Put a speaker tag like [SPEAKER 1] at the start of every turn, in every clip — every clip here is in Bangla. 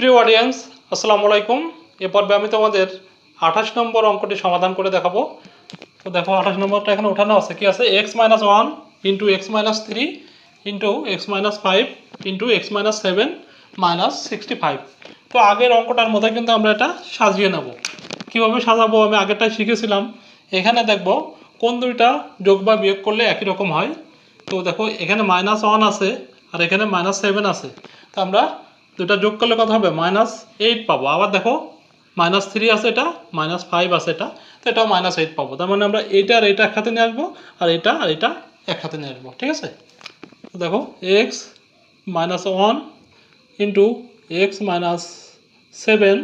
[SPEAKER 1] প্রিয় অডিয়েন্স আসসালামু আলাইকুম। এ পর্বে আমি তোমাদের আঠাশ নম্বর অঙ্কটি সমাধান করে দেখাবো। তো দেখো, আঠাশ নম্বরটা এখানে ওঠানো আছে। কি আছে? X minus one into x minus three into x minus five into x minus seven minus sixty five তো আগের অঙ্কটার মধ্যে কিন্তু আমরা এটা সাজিয়ে নেব। কীভাবে সাজাবো? আমি আগেরটাই শিখেছিলাম। এখানে দেখব, কোন দুইটা যোগ বা বিয়োগ করলে একই রকম হয়। তো দেখো, এখানে মাইনাস ওয়ান আছে আর এখানে মাইনাস সেভেন আছে। তো আমরা দুটা যোগ করলে কত হবে? মাইনাস এইট পাবো। আবার দেখো মাইনাস থ্রি আছে এটা মাইনাস ফাইভ আছে এটা, তো এটাও মাইনাস এইট পাবো। তার মানে আমরা এইটা আর এটা একসাথে নিয়ে আসব, আর এটা আর এটা একসাথে নিয়ে আসব। ঠিক আছে? দেখো x minus one into x minus seven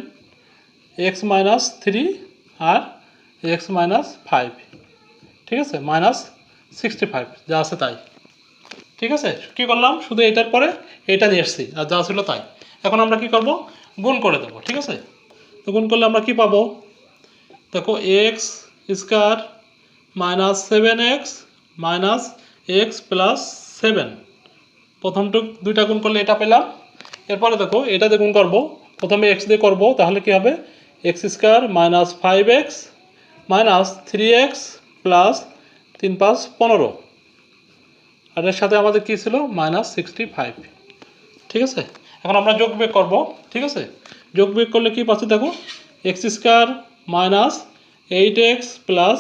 [SPEAKER 1] x minus three আর এক্স মাইনাস ফাইভ ঠিক আছে? মাইনাস সিক্সটি ফাইভ যা আছে তাই। ঠিক আছে? কী করলাম? শুধু এটার পরে এটা নিয়ে এসছি, আর যা ছিল তাই। এখন আমরা কি করব? গুণ করে দেবো, ঠিক আছে? তো গুণ করলে আমরা কি পাবো? দেখো x square minus seven x minus x plus seven প্রথমটু দুইটা গুণ করলে এটা পেলাম। এরপরে দেখো, এটা দিয়ে গুণ করব। প্রথমে এক্স দিয়ে করব, তাহলে কি হবে? X square minus five x minus three x plus তিন পাঁচ পনেরো। আর এর সাথে আমাদের কী ছিল? মাইনাস সিক্সটি ফাইভ ঠিক আছে? এখন আমরা যোগ বিয়োগ করব, ঠিক আছে? যোগ বিয়োগ করলে কী পাচ্ছি দেখো? X square minus eight x plus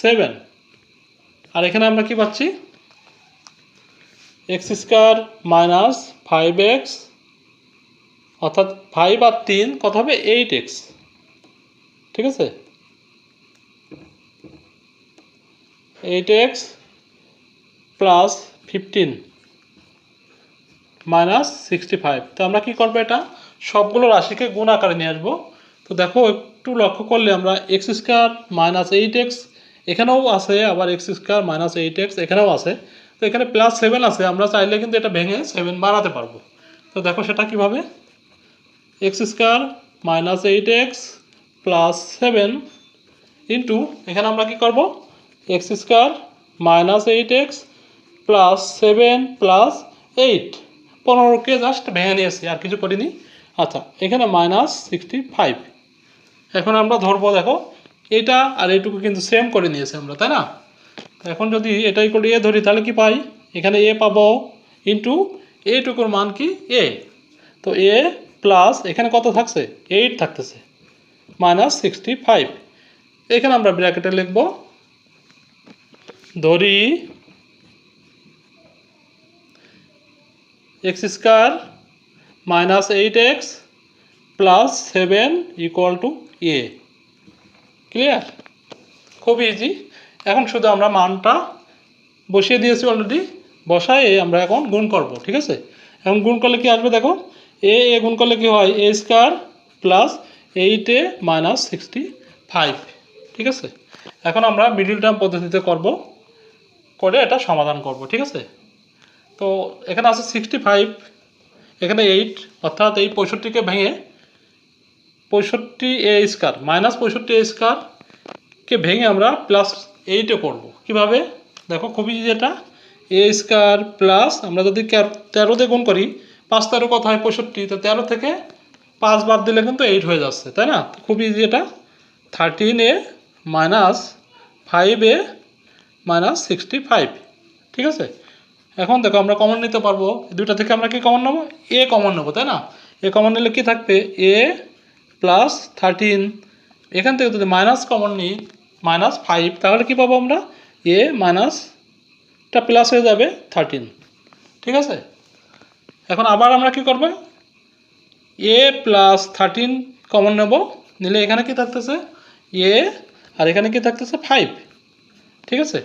[SPEAKER 1] seven. আর এখানে আমরা কি পাচ্ছি? X square minus five x, অর্থাৎ ফাইভ আর তিন, কত হবে? Eight x. ঠিক আছে? Eight x plus fifteen. Minus sixty five তো আমরা কী করব এটা? সবগুলো রাশিকে গুণ আকারে নিয়ে আসব। তো দেখো, একটু লক্ষ্য করলে আমরা x square minus eight x এখানেও আছে, আবার x square minus eight x এখানেও আছে। তো এখানে প্লাস সেভেন আছে, আমরা চাইলে কিন্তু এটা ভেঙে সেভেন বাড়াতে পারব। তো দেখো সেটা কীভাবে? X square minus eight x plus seven into এখানে আমরা কি করব? X square minus eight x plus seven plus eight পনেরোকে just ভেঙে নিয়েছি আর কিছু করিনি। আচ্ছা এখানে মাইনাস সিক্সটি ফাইভ এখন আমরা ধরবো, দেখো, এটা আর এইটুকু কিন্তু সেম করে নিয়েছি আমরা, তাই না? এখন যদি এটাই করে এ ধরি, তাহলে কি পাই? এখানে এ পাবো ইন্টু এইটুকুর মান কি? এ তো এ প্লাস এখানে কত থাকছে? এইট থাকতেছে। মাইনাস সিক্সটি ফাইভ এখানে আমরা ব্র্যাকেটে লিখব, ধরি x square minus eight x plus seven equal to a. Clear? খুব ইজি এখন শুধু আমরা মানটা বসিয়ে দিয়েছি অলরেডি বসায় আমরা এখন গুণ করব, ঠিক আছে? এখন গুণ করলে কি আসবে দেখো? এ এ গুণ করলে কি হয়? A square plus eight a minus sixty five, ঠিক আছে? এখন আমরা মিডিল টার্ম পদ্ধতিতে করব, করে এটা সমাধান করব, ঠিক আছে? তো এখানে আছে সিক্সটি ফাইভ এখানে এইট অর্থাৎ এই পঁয়ষট্টিকে ভেঙে পঁয়ষট্টি এ স্কোয়ার মাইনাস পঁয়ষট্টি এ স্কোয়ারকে ভেঙে আমরা প্লাস এইটে করব। কীভাবে? দেখো খুবই যেটা এ স্কোয়ার প্লাস আমরা যদি ক্যার- তেরো দিয়ে গুণ করি, পাঁচ তেরো কত হয় পঁয়ষট্টি? তো তেরো থেকে পাঁচ বাদ দিলে কিন্তু এইট হয়ে যাচ্ছে, তাই না? তো খুব ইজি এটা। Thirteen a minus five a minus sixty five ঠিক আছে? এখন দেখো আমরা কমন নিতে পারব। দুইটা থেকে আমরা কি কমন নেব? এ কমন নেব, তাই না? এ কমন নিলে কি থাকবে? এ প্লাস থার্টিন এখান থেকে যদি মাইনাস কমন নিই মাইনাস ফাইভ তাহলে কি পাবো আমরা? এ মাইনাসটা প্লাস হয়ে যাবে থার্টিন ঠিক আছে? এখন আবার আমরা কি করব? এ প্লাস থার্টিন কমন নেব। নিলে এখানে কি থাকতেছে? এ আর এখানে কি থাকতেছে? ফাইভ ঠিক আছে?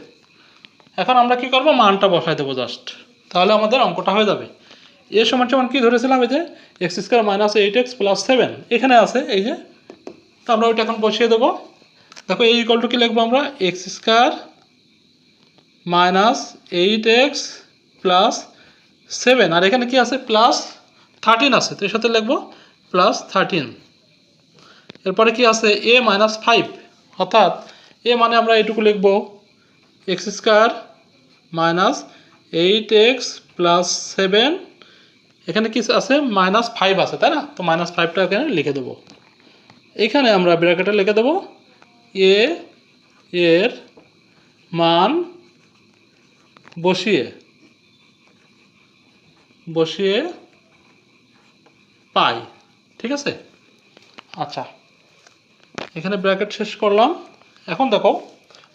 [SPEAKER 1] এখন আমরা কি করব? মানটা বসাই দেবো জাস্ট তাহলে আমাদের অঙ্কটা হয়ে যাবে। এ সমান সমান কী ধরেছিলাম? এই যে x square minus eight x plus seven এখানে আছে, এই যে। তো আমরা ওইটা এখন বসিয়ে দেবো। দেখো এই ইকল টু কী লিখব আমরা? X square minus eight x plus seven আর এখানে কি আছে? প্লাস থার্টিন আছে। তো এর সাথে লিখব প্লাস থার্টিন এরপরে কি আছে? এ মাইনাস ফাইভ অর্থাৎ এ মানে আমরা এইটুকু লিখব x square minus eight x plus seven, এখানে কি আছে? মাইনাস ফাইভ আছে, তাই না? তো মাইনাস ফাইভটা এখানে লিখে দেবো। এখানে আমরা ব্র্যাকেটে লিখে দেবো, এ এর মান বসিয়ে বসিয়ে পাই, ঠিক আছে? আচ্ছা এখানে ব্র্যাকেট শেষ করলাম। এখন দেখো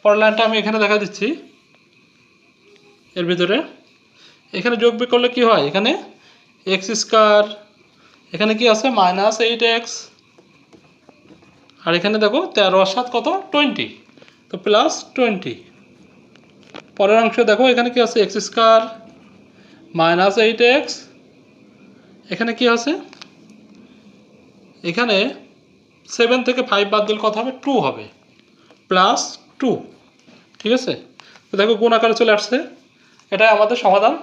[SPEAKER 1] পরের লাইনটা আমি এখানে দেখা দিচ্ছি। এর ভিতরে। এখানে যোগ বিয়োগ করলে কি হয়? এখানে এক্স স্কোয়ার এখানে কি আছে? মাইনাস এইট এক্স আর এখানে দেখো, তেরো আর সাত কত? টোয়েন্টি তো প্লাস টোয়েন্টি পরের অংশে দেখো, এখানে কি আছে? X square minus eight x এখানে কি আছে? এখানে সেভেন থেকে ফাইভ বাদ দিলে কত হবে? টু হবে। প্লাস টু ঠিক আছে? তো দেখো কোন আকারে চলে আসছে? এটাই আমাদের সমাধান।